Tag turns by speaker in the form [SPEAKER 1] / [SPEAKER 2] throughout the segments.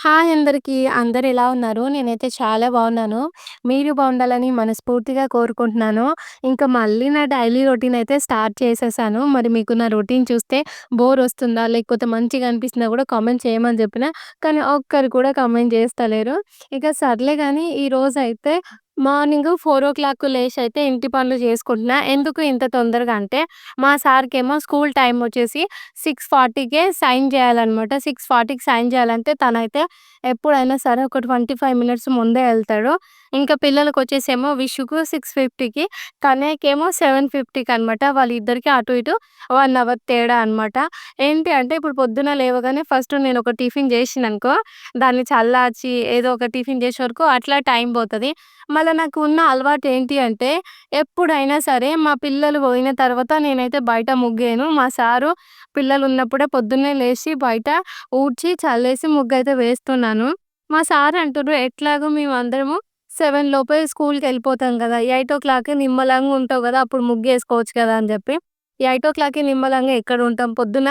[SPEAKER 1] Hi అందరికీ. అందరు ఎలా ఉన్నారు? నేనైతే చాలా బాగున్నాను. మీరు బాగుండాలని మనస్ఫూర్తిగా కోరుకుంటున్నాను. ఇంకా మళ్ళీ నా డైలీ రొటీన్ అయితే స్టార్ట్ చేసేసాను. మరి మీకు నా రొటీన్ చూస్తే బోర్ వస్తుందా? లేకపోతే మంచిగా అనిపిస్తుందా కూడా కామెంట్ చేయమని చెప్పిన. కానీ ఒక్కరు కూడా కామెంట్ చేస్తలేరు. ఇక సర్లే గానీ ఈరోజైతే మార్నింగు 4:00 అయితే ఇంటి పనులు చేసుకుంటున్నా. ఎందుకు ఇంత తొందరగా అంటే మా సార్‌కేమో స్కూల్ టైమ్ వచ్చేసి 6:40కే సైన్ చేయాలనమాట. 6:40కి సైన్ చేయాలంటే తనైతే ఎప్పుడైనా సరే ఒక 25 మినిట్స్ ముందే వెళ్తాడు ఇంకా పిల్లలకొచ్చేసేమో విషుకు 6:50కి, తనయ్యకేమో 7:50కి అనమాట. వాళ్ళిద్దరికీ అటు ఇటు వన్ అవర్ తేడా అనమాట. ఏంటి అంటే ఇప్పుడు పొద్దున లేవగానే ఫస్ట్ నేను ఒక టిఫిన్ చేసిననుకో దాన్ని చల్లార్చి ఏదో ఒక టిఫిన్ చేసే వరకు అట్లా టైం పోతుంది మళ్ళీ నాకు ఉన్న అలవాటు ఏంటి అంటే ఎప్పుడైనా సరే మా పిల్లలు పోయిన తర్వాత నేనైతే బయట ముగ్గేను మా సారు పిల్లలు ఉన్నప్పుడే పొద్దున్నే లేచి బయట ఊడ్చి, చల్లేసి ముగ్గయితే వేస్తున్నాను. మా సార్ అంటుర్రు ఎట్లాగో మేమందరము సెవెన్ లోపే స్కూల్కి వెళ్ళిపోతాం కదా ఎయిట్ ఓ 8:00కి నిమ్మలంగా ఉంటావు కదా అప్పుడు ముగ్గేసుకోవచ్చు కదా! అని చెప్పి ఎయిట్ ఓ 8:00కి నిమ్మలంగా ఎక్కడ ఉంటాం పొద్దున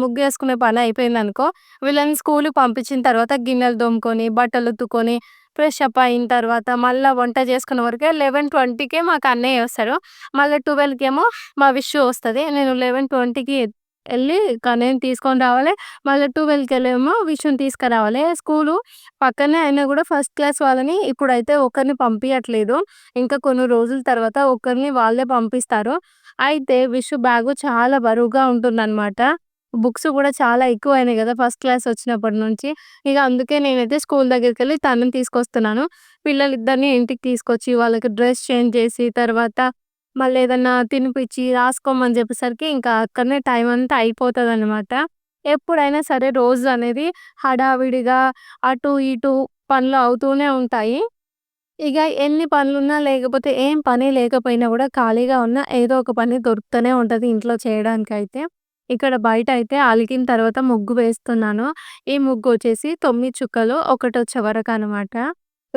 [SPEAKER 1] ముగ్గు వేసుకునే పని అయిపోయిందనుకో వీళ్ళని స్కూల్కి పంపించిన తర్వాత గిన్నెలు తోముకొని, బట్టలు ఉత్తుకొని ఫ్రెష్ అప్ అయిన తర్వాత మళ్ళీ వంట చేసుకునే వరకే 11:20కే మాకు అన్నయ్య వస్తాడు. మళ్ళా 12కేమో మా విష్యూ వస్తుంది నేను 11:20కి వెళ్ళి నేను తీసుకొని రావాలి. మళ్ళా 12కేమో విషుని తీసుకురావాలి. స్కూలు పక్కనే అయినా కూడా ఫస్ట్ క్లాస్ వాళ్ళని ఇప్పుడైతే ఒకరిని పంపించట్లేదు ఇంకా కొన్ని రోజుల తర్వాత ఒకరిని వాళ్ళే పంపిస్తారు. అయితే విషు బ్యాగు చాలా బరువుగా ఉంటుందన్నమాట బుక్స్ కూడా చాలా ఎక్కువయినాయి కదా ఫస్ట్ క్లాస్ వచ్చినప్పటి నుంచి. ఇక అందుకే నేనైతే స్కూల్ దగ్గరికి వెళ్ళి తనని తీసుకొస్తున్నాను. పిల్లలిద్దరిని ఇంటికి తీసుకొచ్చి వాళ్ళకి డ్రెస్ చేంజ్ చేసి తర్వాత మళ్ళీ ఏదన్నా తినిపిచ్చి, రాసుకోమని చెప్పేసరికి ఇంకా అక్కడనే టైం అంతా అయిపోతదనమాట. ఎప్పుడైనా సరే రోజు అనేది హడావిడిగా అటు ఇటు పనులు అవుతూనే ఉంటాయి. ఇక ఎన్ని పనులున్నా లేకపోతే ఏం పని లేకపోయినా కూడా ఖాళీగా ఉన్నా ఏదో ఒక పని దొరుకుతూనే ఉంటుంది ఇంట్లో చేయడానికైతే. ఇక్కడ బయట అయితే అలికిన తర్వాత ముగ్గు వేస్తున్నాను. ఈ ముగ్గు వచ్చేసి తొమ్మిది చుక్కలు ఒకటో చివరకు అనమాట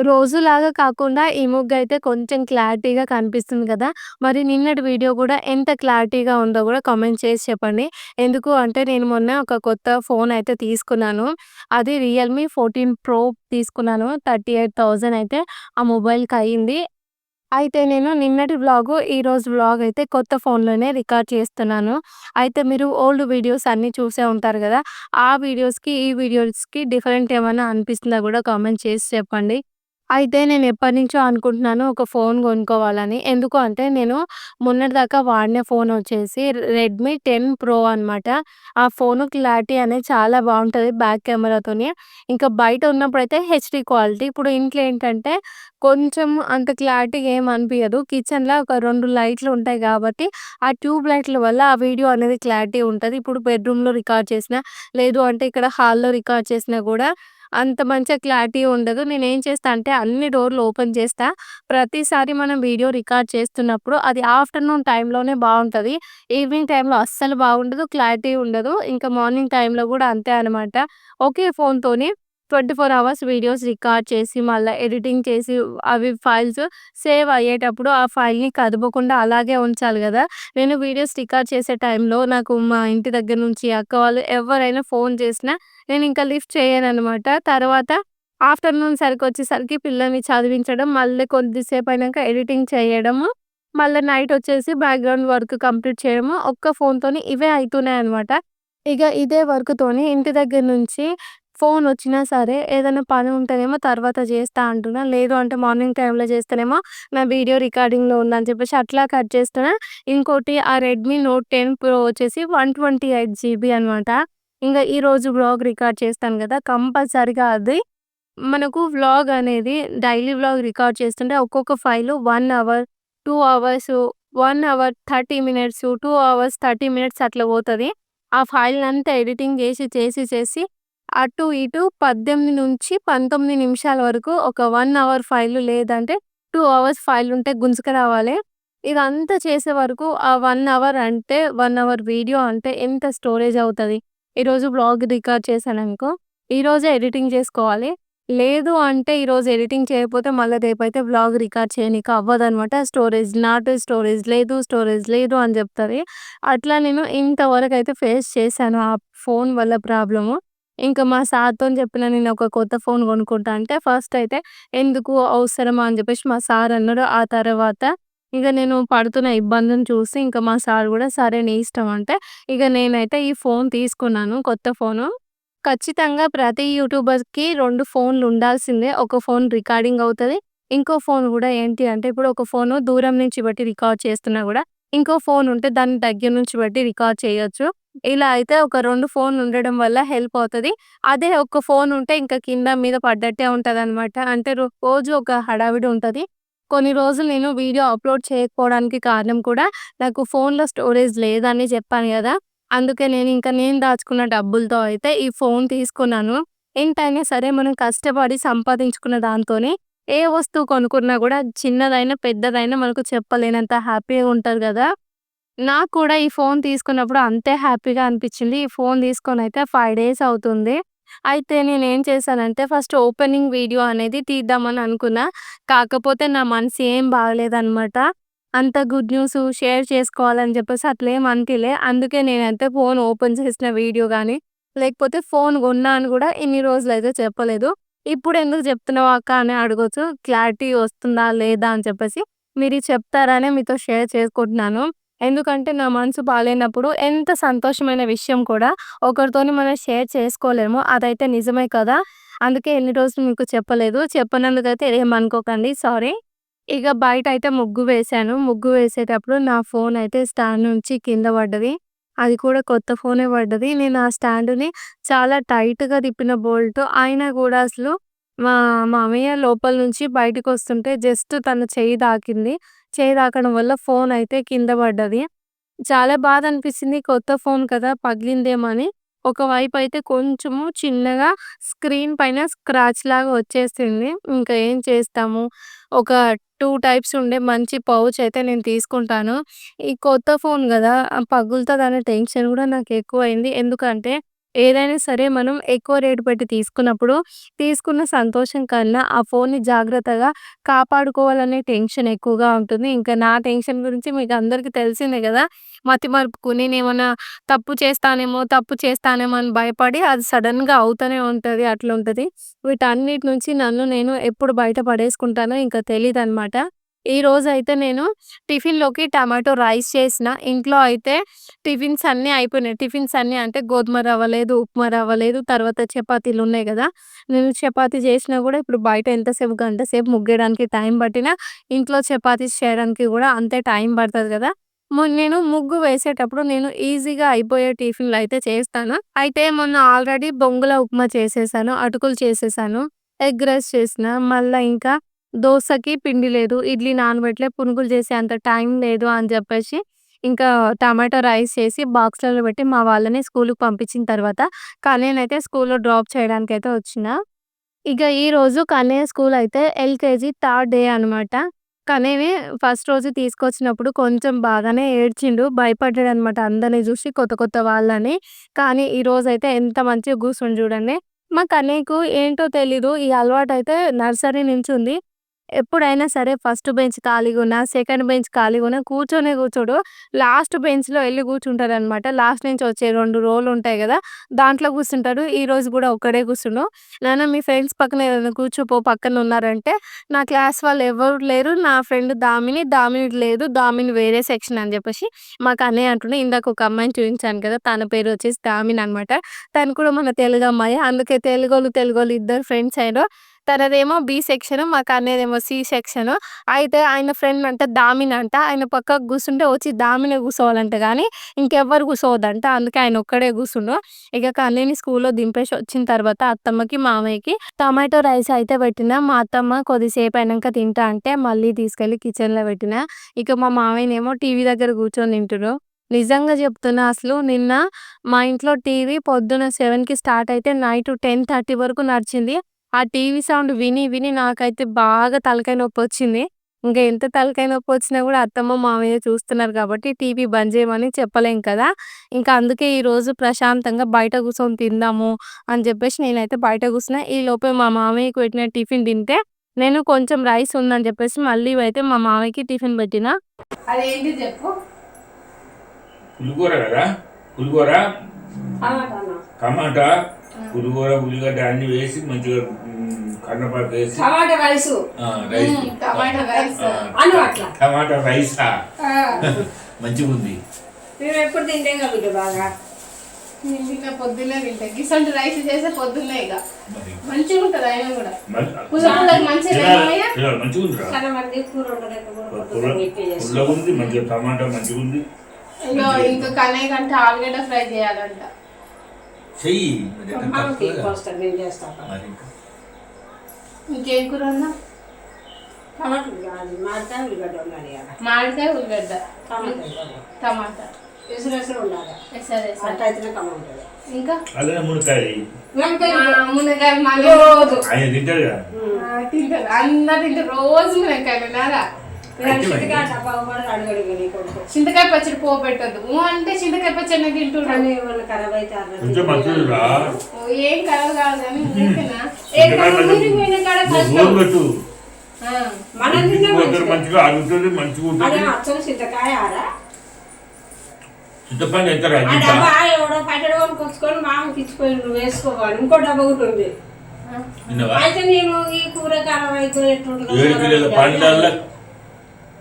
[SPEAKER 1] రోజులాగా కాకుండా ఈ ముగ్గు అయితే కొంచెం క్లారిటీగా కనిపిస్తుంది కదా మరి నిన్నటి వీడియో కూడా ఎంత క్లారిటీగా ఉందో కూడా కామెంట్ చేసి చెప్పండి. ఎందుకు అంటే నేను మొన్న ఒక కొత్త ఫోన్ అయితే తీసుకున్నాను. అది రియల్‌మీ 14 ప్రో తీసుకున్నాను. 38,000 అయితే ఆ మొబైల్కి అయ్యింది అయితే నేను నిన్నటి వ్లాగు, ఈరోజు వ్లాగ్ అయితే కొత్త ఫోన్‌లోనే రికార్డ్ చేస్తున్నాను. అయితే మీరు ఓల్డ్ వీడియోస్ అన్నీ చూసే ఉంటారు కదా ఆ వీడియోస్‌కి, ఈ వీడియోస్‌కి డిఫరెంట్ ఏమైనా అనిపిస్తుందా కూడా కామెంట్ చేసి చెప్పండి. అయితే నేను ఎప్పటినుంచో అనుకుంటున్నాను ఒక ఫోన్ కొనుక్కోవాలని. ఎందుకు అంటే నేను మొన్నటిదాకా వాడిన ఫోన్ వచ్చేసి రెడ్మీ 10 ప్రో అనమాట. ఆ ఫోను క్లారిటీ అనేది చాలా బావుంటది బ్యాక్ కెమెరాతోని. ఇంకా బయట ఉన్నప్పుడైతే హెచ్‌డీ క్వాలిటీ. ఇప్పుడు ఇంట్లో ఏంటంటే కొంచెం అంత క్లారిటీగా ఏం అనిపియదు. కిచెన్‌లో ఒక 2 లైట్లు ఉంటాయి కాబట్టి ఆ ట్యూబ్ లైట్ల వల్ల ఆ వీడియో అనేది క్లారిటీ ఉంటది. ఇప్పుడు బెడ్‌రూమ్‌లో రికార్డ్ చేసినా, లేదు అంటే ఇక్కడ హాల్‌లో రికార్డ్ చేసినా కూడా అంత మంచిగా క్లారిటీ ఉండదు. నేను ఏం చేస్తా అంటే అన్ని డోర్‌లు ఓపెన్ చేస్తా. ప్రతిసారి మనం వీడియో రికార్డ్ చేస్తున్నప్పుడు అది ఆఫ్టర్‌నూన్ టైంలోనే బాగుంటుంది ఈవినింగ్ టైంలో అస్సలు బాగుండదు. క్లారిటీ ఉండదు. ఇంకా మార్నింగ్ టైంలో కూడా అంతే అనమాట. ఒకే ఫోన్‌తోని 24 అవర్స్ వీడియోస్ రికార్డ్ చేసి, మళ్ళీ ఎడిటింగ్ చేసి అవి ఫైల్స్ సేవ్ అయ్యేటప్పుడు ఆ ఫైల్‌ని కదపకుండా అలాగే ఉంచాలి కదా నేను వీడియోస్ రికార్డ్ చేసే టైంలో నాకు మా ఇంటి దగ్గర నుంచి అక్క వాళ్ళు ఎవరైనా ఫోన్ చేసినా నేను ఇంకా లిఫ్ట్ చేయననమాట. తర్వాత ఆఫ్టర్‌నూన్ సరికి వచ్చేసరికి పిల్లల్ని చదివించడం, మళ్ళీ కొద్దిసేపు అయినాక ఎడిటింగ్ చేయడము, మళ్ళీ నైట్ వచ్చేసి బ్యాక్‌గ్రౌండ్ వర్క్ కంప్లీట్ చేయడము. ఒక్క ఫోన్‌తోని ఇవే అవుతున్నాయి అనమాట ఇక ఇదే వర్క్‌తోని ఇంటి దగ్గర నుంచి ఫోన్ వచ్చినా సరే ఏదైనా పని ఉంటేనేమో తర్వాత చేస్తా అంటున్నా. లేదు అంటే మార్నింగ్ టైంలో చేస్తేనేమో నా వీడియో రికార్డింగ్‌లో ఉందని చెప్పేసి అట్లా కట్ చేస్తున్నా. ఇంకోటి ఆ రెడ్మీ నోట్ 10 ప్రో వచ్చేసి 128 జీబీ అనమాట. ఇంకా ఈరోజు వ్లాగ్ రికార్డ్ చేస్తాను కదా కంపల్సరీగా అది మనకు వ్లాగ్ అనేది డైలీ వ్లాగ్ రికార్డ్ చేస్తుంటే ఒక్కొక్క file one hour, two hours, one hour 30 minutes, two hours 30 minutes అట్లా పోతుంది ఆ ఫైల్ అంతా ఎడిటింగ్ చేసి, చేసి, చేసి అటు ఇటు 18-19 నిమిషాల వరకు ఒక వన్ అవర్ ఫైల్ లేదంటే టూ అవర్స్ ఫైల్ ఉంటే గుంజుకురావాలి. ఇదంతా చేసే వరకు ఆ వన్ అవర్ అంటే వన్ అవర్ వీడియో అంటే ఎంత స్టోరేజ్ అవుతుంది ఈరోజు బ్లాగ్ రికార్డ్ చేశాననుకో ఈరోజే ఎడిటింగ్ చేసుకోవాలి. లేదు అంటే ఈరోజు ఎడిటింగ్ చేయకపోతే మళ్ళీ రేపైతే బ్లాగ్ రికార్డ్ చేయనీకి అవ్వదనమాట. స్టోరేజ్ నాట్ స్టోరేజ్ లేదు, స్టోరేజ్ లేదు అని చెప్తుంది అట్లా నేను ఇంతవరకైతే ఫేస్ చేశాను ఆ ఫోన్ వల్ల ప్రాబ్లము. ఇంకా మా సార్తో చెప్పిన నేను ఒక కొత్త ఫోన్ కొనుక్కుంటా అంటే ఫస్ట్ అయితే ఎందుకు అవసరమా అని చెప్పేసి మా సార్ అన్నారు. ఆ తర్వాత ఇక నేను పడుతున్న ఇబ్బందిని చూసి ఇంకా మా సార్ కూడా సరే నీ ఇష్టం అంటే ఇక నేనైతే ఈ ఫోన్ తీసుకున్నాను కొత్త ఫోను. ఖచ్చితంగా ప్రతి యూట్యూబర్‌కి రెండు ఫోన్‌లు ఉండాల్సిందే. ఒక ఫోన్ రికార్డింగ్ అవుతుంది ఇంకో ఫోన్ కూడా ఏంటి అంటే ఇప్పుడు ఒక ఫోను దూరం నుంచి బట్టి రికార్డ్ చేస్తున్నా కూడా ఇంకో ఫోన్ ఉంటే దాన్ని దగ్గర నుంచి బట్టి రికార్డ్ చేయొచ్చు. ఇలా అయితే ఒక 2 ఫోన్‌లు ఉండడం వల్ల హెల్ప్ అవుతది. అదే ఒక్క ఫోన్ ఉంటే ఇంకా కింద మీద పడ్డట్టే ఉంటదనమాట. అంటే రోజు ఒక హడావిడి ఉంటది. కొన్ని రోజులు నేను వీడియో అప్‌లోడ్ చేయకపోవడానికి కారణం కూడా నాకు ఫోన్‌లో స్టోరేజ్ లేదని చెప్పాను కదా అందుకే నేను ఇంకా నేను దాచుకున్న డబ్బులతో అయితే ఈ ఫోన్ తీసుకున్నాను. ఎంతైనా సరే మనం కష్టపడి సంపాదించుకున్న దాంతోనే ఏ వస్తువు కొనుక్కున్నా కూడా చిన్నదైనా, పెద్దదైనా మనకు చెప్పలేనంత హ్యాపీగా ఉంటుంది కదా నాకు కూడా ఈ ఫోన్ తీసుకున్నప్పుడు అంతే హ్యాపీగా అనిపించింది ఈ ఫోన్ తీసుకొని అయితే ఫైవ్ డేస్ అవుతుంది. అయితే నేను ఏం చేశానంటే ఫస్ట్ ఓపెనింగ్ వీడియో అనేది తీద్దామని అనుకున్నా. కాకపోతే నా మనసు ఏం బాగలేదనమాట అంత గుడ్ న్యూస్ షేర్ చేసుకోవాలని చెప్పేసి అట్లేం అనిపిలే అందుకే నేనైతే ఫోన్ ఓపెన్ చేసిన వీడియో కానీ లేకపోతే ఫోన్ కొన్నా అని కూడా ఇన్ని అయితే చెప్పలేదు. ఇప్పుడు ఎందుకు చెప్తున్నావు అక్క అని అడగొచ్చు. క్లారిటీ వస్తుందా? లేదా? అని చెప్పేసి మీరు చెప్తారనే మీతో షేర్ చేసుకుంటున్నాను. ఎందుకంటే నా మనసు బాగాలేనప్పుడు ఎంత సంతోషమైన విషయం కూడా ఒకరితోని మనం షేర్ చేసుకోలేము. అదైతే నిజమే కదా! అందుకే ఎన్ని రోజులు మీకు చెప్పలేదు. చెప్పనందుకైతే ఏమనుకోకండి. సారీ. ఇక బయట అయితే ముగ్గు వేశాను. ముగ్గు వేసేటప్పుడు నా ఫోన్ అయితే స్టాండ్ నుంచి కింద పడ్డది. అది కూడా కొత్త ఫోనే పడ్డది. నేను ఆ స్టాండ్‌ని చాలా టైట్‌గా తిప్పిన బోల్ట్ అయినా గూడా అసలు మా మామయ్య లోపల నుంచి బయటికొస్తుంటే జస్ట్ తన చెయ్యి తాకింది. చెయ్యి తాకడం వల్ల ఫోన్ అయితే కింద పడ్డది. చాలా బాధ అనిపిచ్చింది. కొత్త ఫోన్ కదా! పగిలిందేమో అని. ఒకవైపయితే కొంచెము చిన్నగా స్క్రీన్ పైన స్క్రాచ్ లాగా వచ్చేసింది. ఇంకా ఏం చేస్తాము. ఒక టూ టైప్స్ ఉండే మంచి పౌచ్ అయితే నేను తీసుకుంటాను. ఈ కొత్త ఫోన్ కదా పగులుతదనే టెన్షన్ కూడా నాకు ఎక్కువైంది ఎందుకంటే ఏదైనా సరే మనం ఎక్కువ రేటు పెట్టి తీసుకున్నప్పుడు తీసుకున్న సంతోషం కన్నా ఆ ఫోన్‌ని జాగ్రత్తగా కాపాడుకోవాలనే టెన్షన్ ఎక్కువగా ఉంటుంది. ఇంకా నా టెన్షన్ గురించి మీకు అందరికీ తెలిసిందే గదా! మతిమరుపుకు నేనేమన్నా తప్పు చేస్తానేమో, తప్పు చేస్తానేమో అని భయపడి అది సడన్గా అవుతూనే ఉంటుంది అట్లా ఉంటుంది వీటన్నిటి నుంచి నన్ను నేను ఎప్పుడు బయట పడేసుకుంటానో ఇంకా ఈరోజు ఈరోజైతే నేను టిఫిన్‌లోకి టమాటో రైస్ చేసిన. ఇంట్లో అయితే టిఫిన్స్ అన్నీ అయిపోయినాయి. టిఫిన్స్ అన్నీ అంటే గోధుమ రవ్వ లేదు, ఉప్మా రవ్వ లేదు, తర్వాత చపాతీలు ఉన్నాయి కదా నేను చపాతీ చేసినా కూడా ఇప్పుడు బయట ఎంతసేపు గంట సేపు ముగ్గేయడానికి టైం పట్టినా, ఇంట్లో చపాతీస్ చేయడానికి కూడా అంతే టైం పడుతుంది కదా మొ నేను ముగ్గు వేసేటప్పుడు నేను ఈజీగా అయిపోయే టిఫిన్‌లు అయితే చేస్తాను. అయితే మొన్న ఆల్రెడీ బొంగుల ఉప్మా చేసేసాను. అటుకులు చేసేసాను. ఎగ్ రైస్ చేసిన. మళ్ళీ ఇంకా దోసకి పిండి లేదు. ఇడ్లీ నానబెట్టలే. పునుగులు చేసే అంత టైం లేదు అని చెప్పేసి ఇంకా టమాటో రైస్ చేసి బాక్స్‌లలో పెట్టి మా వాళ్ళని స్కూలుకి పంపించిన తర్వాత కన్నయ్యనైతే స్కూల్‌లో డ్రాప్ చేయడానికైతే వచ్చిన. ఇక ఈరోజు కన్నయ్య స్కూల్ అయితే ఎల్‌కేజీ థర్డ్ డే అనమాట. కన్నయ్యని ఫస్ట్ రోజు తీసుకొచ్చినప్పుడు కొంచెం బాగానే ఏడ్చిండు. భయపడ్డాడనమాట అందరిని చూసి కొత్త కొత్త వాళ్ళని. కానీ ఈరోజైతే ఎంత మంచిగా కూర్చుని చూడండి. మా కన్నయ్యకు ఏంటో తెలీదు. ఈ అలవాటైతే నర్సరీ నుంచి ఉంది. ఎప్పుడైనా సరే ఫస్ట్ బెంచ్ ఖాళీగా ఉన్నా సెకండ్ బెంచ్ ఖాళీగా ఉన్నా కూర్చొనే కూర్చోడు. లాస్ట్ బెంచ్‌లో ఎళ్ళి కూర్చుంటాడనమాట. లాస్ట్ నుంచి వచ్చే రెండు రోలు ఉంటాయి కదా దాంట్లో కూర్చుంటాడు. ఈరోజు కూడా ఒక్కడే కూర్చుండు. నాన్న మీ ఫ్రెండ్స్ పక్కన ఏదైనా కూర్చోపో పక్కన ఉన్నారంటే, నా క్లాస్ వాళ్ళు ఎవరు లేరు. నా ఫ్రెండ్ దామిని, దామిని లేదు. దామిని వేరే సెక్షన్ అని చెప్పేసి మాకు అన్నయ్య అంటుండే ఇందాక ఒక అమ్మాయిని చూపించాను కదా! తన పేరు వచ్చేసి దామిని అనమాట. తను కూడా మన తెలుగు అమ్మాయి అందుకే తెలుగోళ్ళు, తెలుగోళ్ళు ఇద్దరు ఫ్రెండ్స్ అయ్యిర్రు. తనదేమో బి సెక్షన్. మాకు అన్నదేమో సి సెక్షన్. అయితే ఆయన ఫ్రెండ్ అంట దామిన అంట. ఆయన పక్కకు కూర్చుంటే వచ్చి దామినే కూర్చోవాలంట కానీ ఇంకెవ్వరు కూర్చోవద్దంట. అందుకే ఆయన ఒక్కడే కూర్చుండు. ఇక కన్నీని స్కూల్‌లో దింపేసి వచ్చిన తర్వాత అత్తమ్మకి, మామయ్యకి టమాటో రైస్ అయితే పెట్టిన. మా అత్తమ్మ కొద్దిసేపు అయినాక తింటా అంటే మళ్ళీ తీసుకెళ్ళి కిచెన్‌లో పెట్టిన. ఇక మా మామయ్యనేమో టీవీ దగ్గర కూర్చొని తింటుర్రు. నిజంగా చెప్తున్నా అసలు నిన్న మా ఇంట్లో టీవీ పొద్దున సెవెన్కి స్టార్ట్ అయితే నైట్ 10:30 వరకు నడిచింది. ఆ టీవీ సౌండ్ విని విని నాకైతే బాగా తలకాయ నొప్పొచ్చింది. ఇంక ఎంత తలకాయ నొప్పొచ్చినా గూడా అత్తమ్మ, మామయ్య చూస్తున్నారు కాబట్టి టీవీ బంద్ చేయమని చెప్పలేం కదా! ఇంకా అందుకే ఈరోజు ప్రశాంతంగా బయట కూర్చొని తిందాము అని జెప్పేసి నేనైతే బయట కూర్చున్నా. ఈలోపే మా మామయ్యకి పెట్టిన టిఫిన్ తింటే, నేను కొంచెం రైస్ ఉందని జెప్పేసి మళ్ళీ అయితే మా మామయ్యకి టిఫిన్ పెట్టిన. అదేంటి?
[SPEAKER 2] పులిహోర కదా పులిహోర? టమాటా! పులిహోర ఉల్లిగడ్డ అన్ని వేసి మంచిగా కన్నపాకు వేసి.
[SPEAKER 3] Tomato rice.
[SPEAKER 2] ఆ, రైస్.
[SPEAKER 1] Tomato rice.
[SPEAKER 2] ఆ,
[SPEAKER 3] అను అట్లా.
[SPEAKER 2] టమాటా రైసా? మంచిగా ఉంది
[SPEAKER 3] మేము ఎప్పుడు తింటాం కదా బాగా?
[SPEAKER 1] పొద్దున్నే తింటా. గిసంటి రైస్ చేస్తే పొద్దున్నే ఇక.
[SPEAKER 2] మరి?
[SPEAKER 1] మంచిగా ఉంటుంది అయినా కూడా. మంచిగా
[SPEAKER 3] చాలా మంది కూర
[SPEAKER 2] టమాటా ఉంది
[SPEAKER 1] ఇంకా కన్నయ్య కంటే ఆలుగడ్డ ఫ్రై చేయాలంట.
[SPEAKER 2] చెయ్యి. ఇంకా.
[SPEAKER 1] కూర ఉన్నా
[SPEAKER 3] టమాటా మాడతాం ఉల్లిగడ్డ ఉండాలి
[SPEAKER 1] మామిడికాయ ఉల్లిగడ్డ.
[SPEAKER 3] టమాటా.
[SPEAKER 1] టమాటా.
[SPEAKER 3] ఎసురు ఎసురు ఉండాలి.
[SPEAKER 1] సరే సరే
[SPEAKER 3] అట్లా అయితేనే కమ్మ ఉంటుంది.
[SPEAKER 1] ఇంకా?
[SPEAKER 3] రోజు.
[SPEAKER 2] ఆయన తింటారు కదా?
[SPEAKER 1] ఆ, తింటారు. అందరు తింటారు. రోజు మునక్కాయ వినారా
[SPEAKER 3] చింతకాయ
[SPEAKER 1] పచ్చడి పో పెట్టద్దు. ఊ అంటే చింతకాయ పచ్చడి తింటున్నాను
[SPEAKER 3] ఖరాబ్
[SPEAKER 2] రా
[SPEAKER 1] ఏం కలవ కాదు కానీ
[SPEAKER 2] మంచిగా మంచిగా ఉంటుంది.
[SPEAKER 3] చింతకాయ ఆరా
[SPEAKER 2] చింతపండు ఎంత?
[SPEAKER 3] డబ్బా ఎవడో పట్టెడు కొనుక్కొచ్చుకొని మామకి ఇచ్చిపోయి నువ్వు వేసుకోవాలి ఇంకో డబ్బా కూడా ఉంది. అయితే నేను ఈ కూర కారం అయితే ఎట్లుంటుందో
[SPEAKER 2] ఏడు కిలోల
[SPEAKER 3] నాకు
[SPEAKER 2] పండ్లల్లో
[SPEAKER 3] తెలియదు.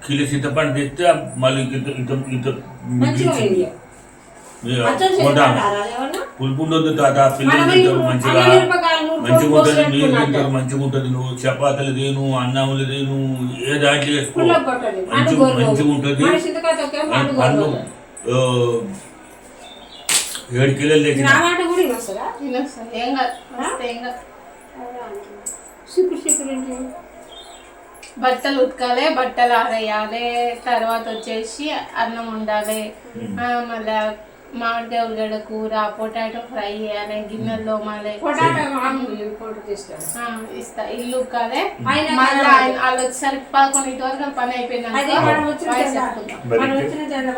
[SPEAKER 2] కిలో చింతపండు తెస్తే మళ్ళీ ఇంత ఇంత ఇంత పులుపు ఉండొద్దు తాత పిల్లలు తింటారు మంచిగా మంచిగా ఉంటుంది మీరు. తింటారు మంచిగా ఉంటుంది నువ్వు చపాతీలు తిను అన్నములు తిను ఏ దాంట్లో వేసుకో మంచిగా మంచిగా ఉంటుంది
[SPEAKER 3] పండు
[SPEAKER 2] ఏడు కిలోలు తెచ్చిన
[SPEAKER 1] ఏం కాదు వస్తే ఏం కాదు
[SPEAKER 3] సిప్పుడు సిప్పుడు ఏంటి
[SPEAKER 1] బట్టలు ఉతకాలి బట్టలు ఆరేయాలి తర్వాత వచ్చేసి అన్నం వండాలి. ఆ, మళ్ళా మామిడికాయ ఉల్లిగడ్డ కూర పొటాటో ఫ్రై చేయాలి గిన్నెల్లో మళ్ళీ ఇస్తా ఇల్లు ఉక్కాలి వాళ్ళు వచ్చేసరికి పదకొండు ఇంటి వరకు పని అయిపోయింది
[SPEAKER 3] అదే మనం వచ్చిన తెల్ల- మనం వచ్చిన తెల్ల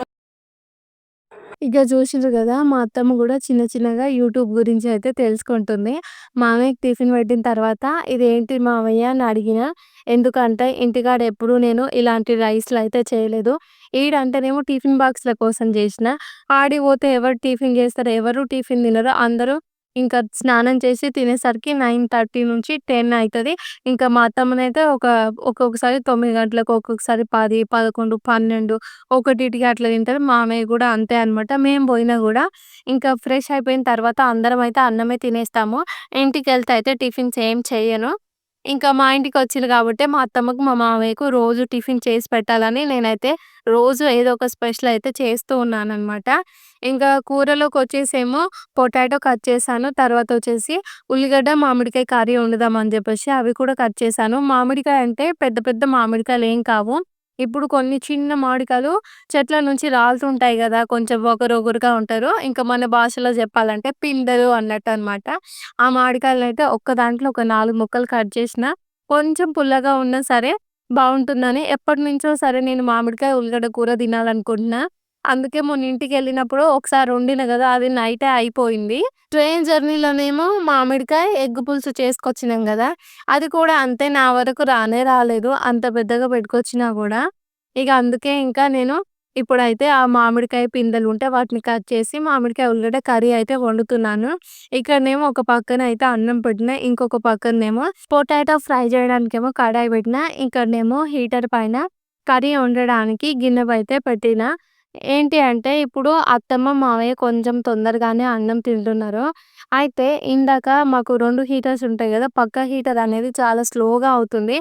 [SPEAKER 1] ఇక చూసిండ్రు కదా మా అత్తమ్మ కూడా చిన్న చిన్నగా యూట్యూబ్ గురించి అయితే తెలుసుకుంటుంది. మామయ్యకి టిఫిన్ పెట్టిన తర్వాత ఇదేంటి మామయ్య? అని అడిగిన. ఎందుకంటే ఇంటికాడ ఎప్పుడు నేను ఇలాంటి రైస్లు అయితే చేయలేదు. ఈడంటేనేమో టిఫిన్ బాక్స్ల కోసం చేసిన. ఆడికి పోతే ఎవరు టిఫిన్ చేస్తారు? ఎవరు టిఫిన్ తినరు? అందరూ ఇంకా స్నానం చేసి తినేసరికి నైన్ థర్టీ నుంచి టెన్ అవుతుంది ఇంకా మా అత్తమ్మనైతే ఒక ఒక్కొక్కసారి తొమ్మిది గంటలకు ఒక్కొక్కసారి పది పదకొండు పన్నెండు ఒకటిటికి అట్లా తింటారు. మామయ్య కూడా అంతే అనమాట మేము పోయినా కూడా ఇంకా ఫ్రెష్ అయిపోయిన తర్వాత అందరం అయితే అన్నమే తినేస్తాము. ఇంటికి వెళ్తే అయితే టిఫిన్స్ ఏం చేయను ఇంకా మా ఇంటికి వచ్చింది కాబట్టి మా అత్తమ్మకు మా మామయ్యకు రోజు టిఫిన్ చేసి పెట్టాలని నేనైతే రోజు ఏదో ఒక స్పెషల్ అయితే చేస్తూ ఉన్నాను అనమాట ఇంకా కూరలోకి వచ్చేసేమో పొటాటో కట్ చేశాను. తర్వాత వచ్చేసి ఉల్లిగడ్డ మామిడికాయ కర్రీ వండుదాం అని చెప్పేసి అవి కూడా కట్ చేశాను. మామిడికాయ అంటే పెద్ద పెద్ద మామిడికాయలు ఏం కావు. ఇప్పుడు కొన్ని చిన్న మామిడికాయలు చెట్ల నుంచి రాలుతుంటాయి కదా! కొంచెం ఒకరొకరుగా ఉంటారు. ఇంకా మన భాషలో చెప్పాలంటే పిందెలు అన్నట్టు అనమాట ఆ మామిడికాయలు అయితే ఒక్క దాంట్లో ఒక నాలుగు ముక్కలు కట్ చేసిన కొంచెం పుల్లగా ఉన్నా సరే బాగుంటుందని ఎప్పటి నుంచో సరే నేను మామిడికాయ ఉల్లిగడ్డ కూర తినాలనుకుంటున్నా. అందుకే మొన్న ఇంటికి వెళ్ళినప్పుడు ఒకసారి వండిన కదా అది నైటే అయిపోయింది. ట్రైన్ జర్నీలోనేమో మామిడికాయ ఎగ్ పులుసు చేసుకొచ్చినాం కదా అది కూడా అంతే నా వరకు రానే రాలేదు. అంత పెద్దగా పెట్టుకొచ్చినా కూడా. ఇక అందుకే ఇంకా నేను ఇప్పుడైతే ఆ మామిడికాయ పిందెలు ఉంటే వాటిని కట్ చేసి మామిడికాయ ఉల్లిగడ్డ కర్రీ అయితే వండుతున్నాను. ఇక్కడనేమో ఒక పక్కన అయితే అన్నం పెట్టిన ఇంకొక పక్కనేమో పొటాటో ఫ్రై చేయడానికేమో కడాయి పెట్టిన ఇక్కడనేమో హీటర్ పైన కర్రీ వండడానికి గిన్నె అయితే పెట్టిన. ఏంటి అంటే ఇప్పుడు అత్తమ్మ మావయ్య కొంచెం తొందరగానే అన్నం తింటున్నారు. అయితే ఇందాక మాకు రెండు హీటర్స్ ఉంటాయి కదా పక్క హీటర్ అనేది చాలా స్లోగా అవుతుంది.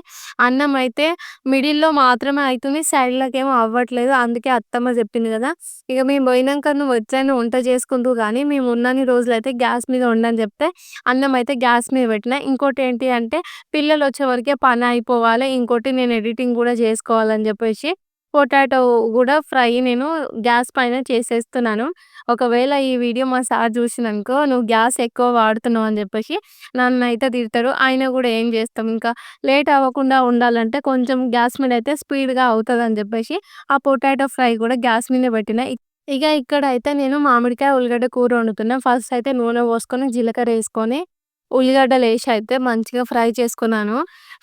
[SPEAKER 1] అన్నం అయితే మిడిల్లో మాత్రమే అవుతుంది సైడ్లకేమో అవ్వట్లేదు. అందుకే అత్తమ్మ చెప్పింది కదా ఇక మేము పోయినాక నువ్వు వచ్చాను వంట చేసుకుంటూ కానీ మేము ఉన్నన్ని రోజులు అయితే గ్యాస్ మీద వండని చెప్తే అన్నం అయితే గ్యాస్ మీద పెట్టిన. ఇంకోటి ఏంటి అంటే పిల్లలు వచ్చే వరకే పని అయిపోవాలి. ఇంకోటి నేను ఎడిటింగ్ కూడా చేసుకోవాలని చెప్పేసి పొటాటో కూడా ఫ్రై నేను గ్యాస్ పైన చేసేస్తున్నాను. ఒకవేళ ఈ వీడియో మా సార్ చూసినానుకో నువ్వు గ్యాస్ ఎక్కువ వాడుతున్నావు అని చెప్పేసి నన్ను అయితే తిడతారు. ఆయన కూడా ఏం చేస్తాం ఇంకా లేట్ అవ్వకుండా ఉండాలంటే కొంచెం గ్యాస్ మీద అయితే స్పీడ్గా అవుతుంది అని చెప్పేసి ఆ పొటాటో ఫ్రై కూడా గ్యాస్ మీద పెట్టిన. ఇక ఇక్కడ అయితే నేను మామిడికాయ ఉల్లిగడ్డ కూర వండుతున్నా. ఫస్ట్ అయితే నూనె పోసుకొని జీలకర్ర వేసుకొని ఉల్లిగడ్డలు వేసి అయితే మంచిగా ఫ్రై చేసుకున్నాను.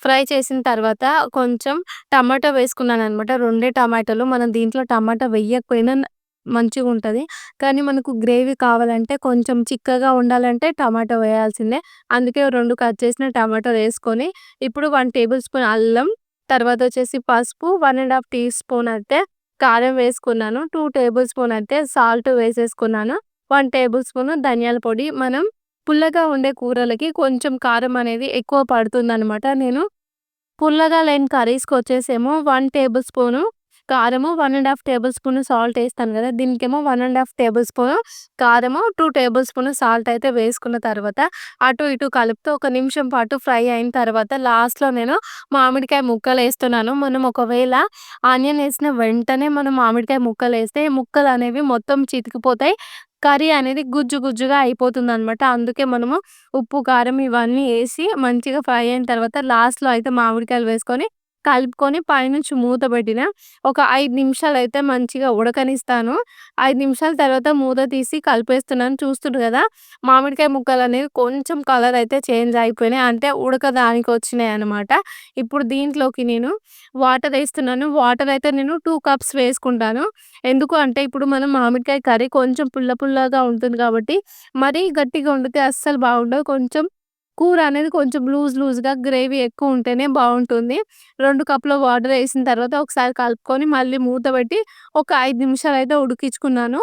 [SPEAKER 1] ఫ్రై చేసిన తర్వాత కొంచెం టమాటా వేసుకున్నాను అనమాట రెండే టమాటాలు మనం దీంట్లో టమాటా వేయకపోయినా మంచిగుంటది. కానీ మనకు గ్రేవీ కావాలంటే కొంచెం చిక్కగా ఉండాలంటే టమాటో వేయాల్సిందే. అందుకే రెండు కట్ చేసిన టమాటో వేసుకొని ఇప్పుడు వన్ టేబుల్ స్పూన్ అల్లం, తర్వాత వచ్చేసి పసుపు, one and half teaspoon అయితే కారం వేసుకున్నాను. టూ టేబుల్ స్పూన్ అయితే సాల్ట్ వేసేసుకున్నాను. వన్ టేబుల్ స్పూన్ ధనియాల పొడి. మనం పుల్లగా ఉండే కూరలకి కొంచెం కారం అనేది ఎక్కువ పడుతుందనమాట. నేను పుల్లగా లేని కర్రీస్కి వచ్చేసేమో వన్ టేబుల్ స్పూను కారము, one and half tablespoon salt వేస్తాను కదా దీనికేమో one and half tablespoon కారము, టూ టేబుల్ స్పూన్ సాల్ట్ అయితే వేసుకున్న తర్వాత అటు ఇటు కలుపుతూ ఒక నిమిషం పాటు ఫ్రై అయిన తర్వాత లాస్ట్‌లో నేను మామిడికాయ ముక్కలు వేస్తున్నాను మనం ఒకవేళ ఆనియన్ వేసిన వెంటనే మనం మామిడికాయ ముక్కలు వేస్తే ముక్కలు అనేవి మొత్తం చితికిపోతాయి. కర్రీ అనేది గుజ్జు గుజ్జుగా అయిపోతుంది అనమాట అందుకే మనము ఉప్పు, కారం ఇవన్నీ వేసి మంచిగా ఫ్రై అయిన తర్వాత లాస్ట్‌లో అయితే మామిడికాయలు వేసుకొని కలుపుకొని పైనుంచి మూత పెట్టిన ఒక ఐదు నిమిషాలు అయితే మంచిగా ఉడకనిస్తాను. ఐదు నిమిషాల తర్వాత మూత తీసి కలిపేస్తున్నాను. చూస్తుండ్రు కదా మామిడికాయ ముక్కలు అనేవి కొంచెం కలర్ అయితే చేంజ్ అయిపోయినాయి. అంటే ఉడకదానికి వచ్చినాయి అనమాట ఇప్పుడు దీంట్లోకి నేను వాటర్ వేస్తున్నాను వాటర్ అయితే నేను టూ కప్స్ వేసుకుంటాను. ఎందుకు అంటే ఇప్పుడు మనం మామిడికాయ కర్రీ కొంచెం పుల్ల పుల్లగా ఉంటుంది కాబట్టి మరీ గట్టిగా వండితే అస్సలు బాగుండదు. కొంచెం కూర అనేది కొంచెం లూజ్ లూజ్‌గా గ్రేవీ ఎక్కువ ఉంటేనే బాగుంటుంది రెండు కప్పుల వాటర్ వేసిన తర్వాత ఒకసారి కలుపుకొని మళ్ళీ మూత పెట్టి ఒక ఐదు నిమిషాలు అయితే ఉడికించుకున్నాను.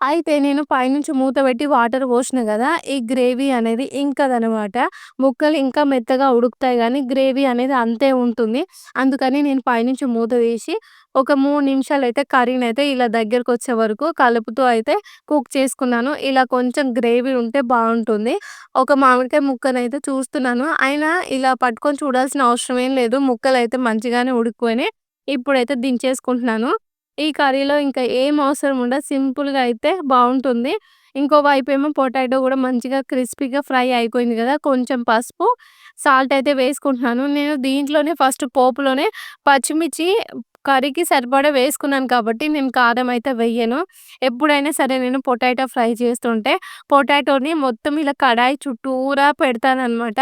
[SPEAKER 1] అయితే నేను పైనుంచి మూత పెట్టి వాటర్ పోసిన కదా ఈ గ్రేవీ అనేది ఇంకదనమాట. ముక్కలు ఇంకా మెత్తగా ఉడుకుతాయి కానీ గ్రేవీ అనేది అంతే ఉంటుంది. అందుకని నేను పైనుంచి మూత తీసి ఒక 3 నిమిషాలయితే కర్రీనైతే ఇలా దగ్గరకొచ్చే వరకు కలుపుతూ అయితే కుక్ చేసుకున్నాను. ఇలా కొంచెం గ్రేవీ ఉంటే బాగుంటుంది ఒక మామిడికాయ ముక్కనైతే చూస్తున్నాను. అయినా ఇలా పట్టుకొని చూడాల్సిన అవసరం ఏం లేదు. ముక్కలు అయితే మంచిగానే ఉడికిపోయినాయి. ఇప్పుడైతే దించేసుకుంటున్నాను. ఈ కర్రీలో ఇంకా ఏం అవసరం ఉండదు. సింపుల్‌గా అయితే బాగుంటుంది ఇంకో ఏమో పొటాటో కూడా మంచిగా క్రిస్పీగా ఫ్రై అయిపోయింది కదా కొంచెం పసుపు, సాల్ట్ అయితే వేసుకుంటున్నాను. నేను దీంట్లోనే ఫస్ట్ పోపులోనే పచ్చిమిర్చి కర్రీకి సరిపడా వేసుకున్నాను కాబట్టి నేను కారం అయితే వెయ్యను. ఎప్పుడైనా సరే నేను పొటాటో ఫ్రై చేస్తుంటే పొటాటోని మొత్తం ఇలా కడాయి చుట్టూరా పెడతాననమాట.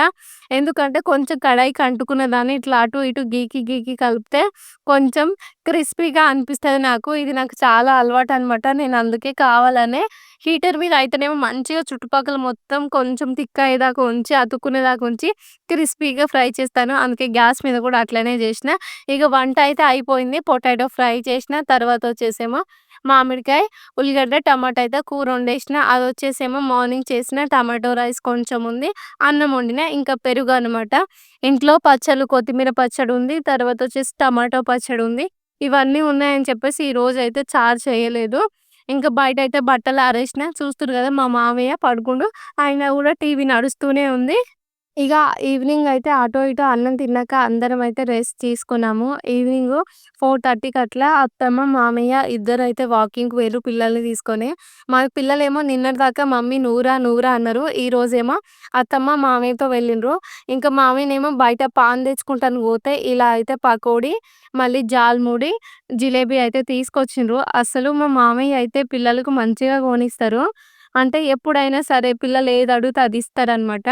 [SPEAKER 1] ఎందుకంటే కొంచెం కడాయికి అంటుకున్న దాన్ని ఇట్లా అటు ఇటు గీకి గీకి కలిపితే కొంచెం క్రిస్పీగా అనిపిస్తుంది నాకు. ఇది నాకు చాలా అలవాటు అనమాట నేను అందుకే కావాలనే హీటర్ మీద అయితేనేమో మంచిగా చుట్టుపక్కల మొత్తం కొంచెం థిక్ అయ్యేదాకా ఉంచి అతుక్కునేదాకా ఉంచి క్రిస్పీగా ఫ్రై చేస్తాను. అందుకే గ్యాస్ మీద కూడా అట్లనే చేసిన. ఇక వంట అయితే అయిపోయింది. పొటాటో ఫ్రై చేసిన తర్వాత వచ్చేసేమో మామిడికాయ, ఉల్లిగడ్డ, టమాటా అయితే కూర వండేసిన. అది వచ్చేసేమో మార్నింగ్ చేసిన టమాటో రైస్ కొంచెం ఉంది. అన్నం వండిన. ఇంకా పెరుగు అనమాట. ఇంట్లో పచ్చళ్ళు కొత్తిమీర పచ్చడి ఉంది. తర్వాత వచ్చేసి టమాటో పచ్చడి ఉంది. ఇవన్నీ ఉన్నాయని చెప్పేసి ఈ రోజైతే చారు చేయలేదు. ఇంకా బయట అయితే బట్టలు ఆరేసిన. చూస్తున్నారు కదా మా మామయ్య పడుకుండు. ఆయన కూడా టీవీ నడుస్తూనే ఉంది. ఇగ ఈవినింగ్ అయితే అటో ఇటో అన్నం తిన్నాక అందరం అయితే రెస్ట్ తీసుకున్నాము. ఈవినింగ్ ఫోర్ థర్టీకి అట్లా అత్తమ్మ, మామయ్య ఇద్దరైతే వాకింగ్‌కి పోయిర్రు పిల్లల్ని తీసుకొని. మా పిల్లలేమో నిన్నటి దాకా మమ్మీ నువ్వురా నువ్వురా అన్నారు. ఈరోజేమో అత్తమ్మ, మామయ్యతో వెళ్ళిండ్రు. ఇంకా మామయ్యనేమో బయట పాన్ తెచ్చుకుంటానికి పోతే ఇలా అయితే పకోడీ, మళ్ళీ జాల్ముడి, జిలేబీ అయితే తీసుకొచ్చిండ్రు. అసలు మా మామయ్య అయితే పిల్లలకు మంచిగా కొనిస్తారు. అంటే ఎప్పుడైనా సరే పిల్లలు ఏది అడిగితే అది ఇస్తారనమాట.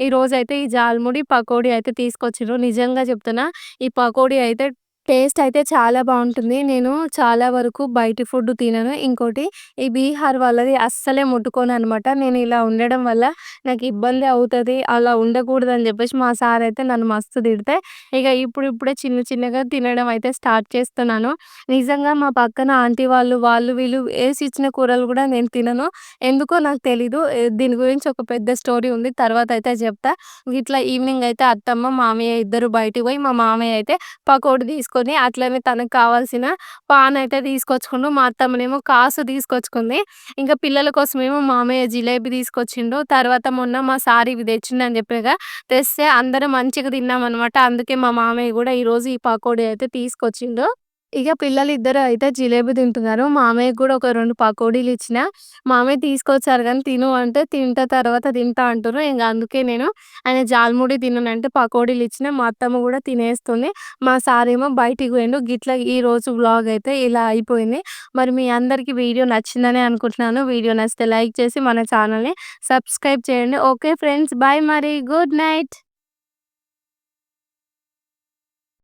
[SPEAKER 1] ఈ రోజైతే ఈ జాల్ముడి, పకోడీ అయితే తీసుకొచ్చిండ్రు. నిజంగా చెప్తున్నా ఈ పకోడీ అయితే టేస్ట్ అయితే చాలా బాగుంటుంది నేను చాలా వరకు బయటి ఫుడ్ తినను. ఇంకోటి ఈ బీహార్ వాళ్ళది అస్సలే ముట్టుకోను అనమాట నేను ఇలా ఉండడం వల్ల నాకు ఇబ్బంది అవుతుంది అలా ఉండకూడదని చెప్పేసి మా సార్ అయితే నన్ను మస్తు తిడితే ఇక ఇప్పుడు ఇప్పుడే చిన్న చిన్నగా తినడం అయితే స్టార్ట్ చేస్తున్నాను. నిజంగా మా పక్కన ఆంటీ వాళ్ళు, వాళ్ళు వీళ్ళు వేసి ఇచ్చిన కూరలు కూడా నేను తినను. ఎందుకో నాకు తెలీదు. దీని గురించి ఒక పెద్ద స్టోరీ ఉంది. తర్వాత అయితే చెప్తా. ఇట్లా ఈవినింగ్ అయితే అత్తమ్మ, మామయ్య ఇద్దరు బయటికి పోయి మా మామయ్య అయితే పకోడీ తీసుకొని అట్లనే తనకు కావాల్సిన పాన్ అయితే తీసుకొచ్చుకుండు. మా అత్తమ్మనేమో కాసు తీసుకొచ్చుకుంది. ఇంకా పిల్లల కోసమేమో మామయ్య జిలేబీ తీసుకొచ్చిండు. తర్వాత మొన్న మా సారీ ఇవి తెచ్చిండని చెప్పాగా తెస్తే అందరం మంచిగా తిన్నాం అనమాట అందుకే మా మామయ్య కూడా ఈరోజు ఈ పకోడీ అయితే తీసుకొచ్చిండు. ఇక పిల్లలు ఇద్దరు అయితే జిలేబీ తింటున్నారు. మామయ్య కూడా ఒక రెండు పకోడీలు ఇచ్చిన. మామయ్య తీసుకొచ్చారు కానీ తిను అంటే తింటా తర్వాత తింటా అంటారు ఇంకా అందుకే నేను ఆయన జాల్ముడి తిననంటే పకోడీలు ఇచ్చిన. మా అత్తమ్మ కూడా తినేస్తుంది. మా సార్ ఏమో బయటికి పోయిండు. గిట్ల ఈరోజు వ్లాగ్ అయితే ఇలా అయిపోయింది. మరి మీ అందరికీ వీడియో నచ్చిందనే అనుకుంటున్నాను. వీడియో నచ్చితే లైక్ చేసి మన ఛానల్‌ని సబ్స్క్రైబ్ చేయండి. Okay friends. బాయ్ మరి. Good night.